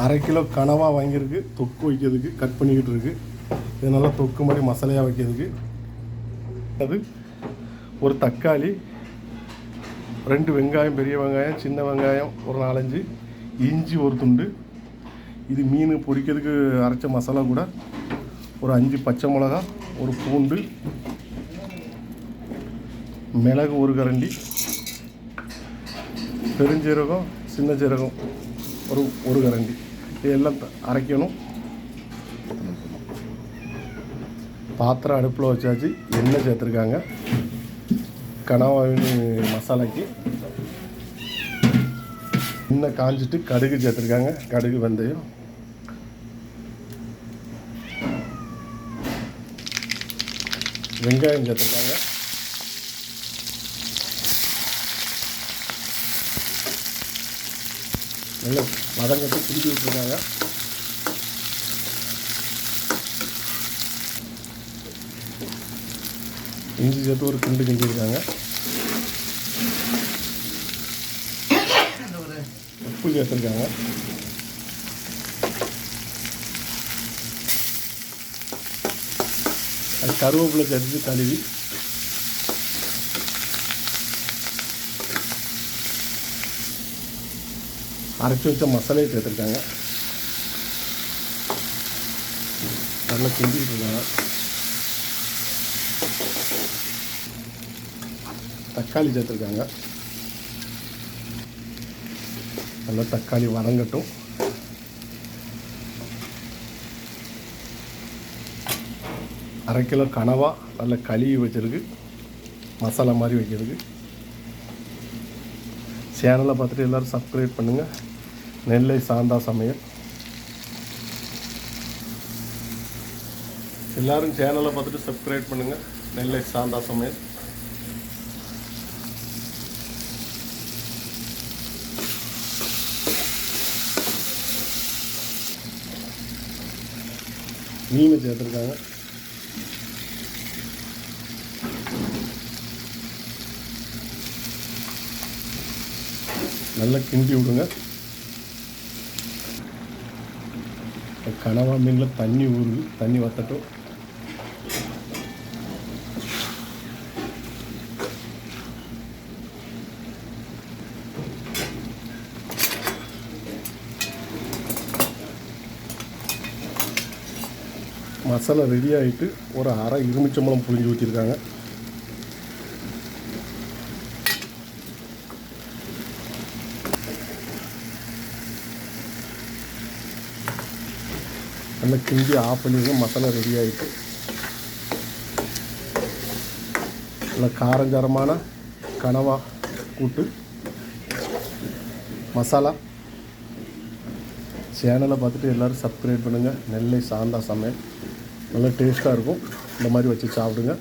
அரை கிலோ கனவாக வாங்கியிருக்கு. தொக்கு வைக்கிறதுக்கு கட் பண்ணிக்கிட்டு இருக்கு இது நல்லா தொக்கு மாதிரி மசாலையாக வைக்கிறதுக்கு. அது ஒரு தக்காளி ரெண்டு வெங்காயம் பெரிய வெங்காயம் சின்ன வெங்காயம் ஒரு நாலஞ்சு. இஞ்சி ஒரு துண்டு. இது மீன் பொரிக்கிறதுக்கு அரைச்ச மசாலா கூட. ஒரு அஞ்சு பச்சை மிளகா ஒரு பூண்டு. மிளகு ஒரு கரண்டி. பெருஞ்சீரகம் சின்ன சீரகம் ஒரு ஒரு கரண்டி. இதெல்லாம் அரைக்கணும். பாத்திரம் அடுப்பில் வச்சாச்சு. எண்ணெய் சேர்த்துருக்காங்க. கனவாவின் மசாலாக்கு எண்ணெய் காஞ்சிட்டு கடுகு சேர்த்துருக்காங்க. கடுகு வெந்தயம். வெங்காயம் சேர்த்துருக்காங்க. நல்லா வதங்கட்டு திருப்பி விட்டுருக்காங்க. இஞ்சி சேர்த்து ஒரு கிண்டு கிண்டிருக்காங்க உப்பு சேர்த்துருக்காங்க. அது கருவேப்பிலை சேர்த்து கழுவி அரைச்சி வச்ச மசாலையை சேர்த்துருக்காங்க. நல்லா கிண்டிட்டு இருக்காங்க. தக்காளி சேர்த்துருக்காங்க. நல்லா தக்காளி வதங்கட்டும். அரை கிலோ கனவா நல்லா கழுவி வச்சிருக்கு. மசாலா மாதிரி வைக்கிறதுக்கு. சேனலை பார்த்துட்டு எல்லோரும் சப்ஸ்கிரைப் பண்ணுங்கள் நெல்லை சாந்தா சமையல். எல்லாரும் சேனலை பார்த்துட்டு சப்ஸ்கிரைப் பண்ணுங்கள் நெல்லை சாந்தா சமையல். மீன் சேர்த்துருக்காங்க. நல்லா கிண்டி விடுங்க. கனவா மீனில் தண்ணி ஊறுது தண்ணி வத்தட்டும். மசாலா ரெடி ஆகிட்டு ஒரு அரை இருமிச்சம்பழம் புளிஞ்சு ஊற்றிருக்காங்க நல்லா கிண்டி ஆஃப் பண்ணிடுங்க மசாலா ரெடி ஆகிட்டு நல்லா காரஞ்சாரமான கனவா கூட்டு மசாலா. சேனலை பார்த்துட்டு எல்லோரும் சப்ஸ்கிரைப் பண்ணுங்கள் நெல்லை சாந்தா சமையல். நல்லா டேஸ்ட்டாக இருக்கும். இந்த மாதிரி வச்சு சாப்பிடுங்க.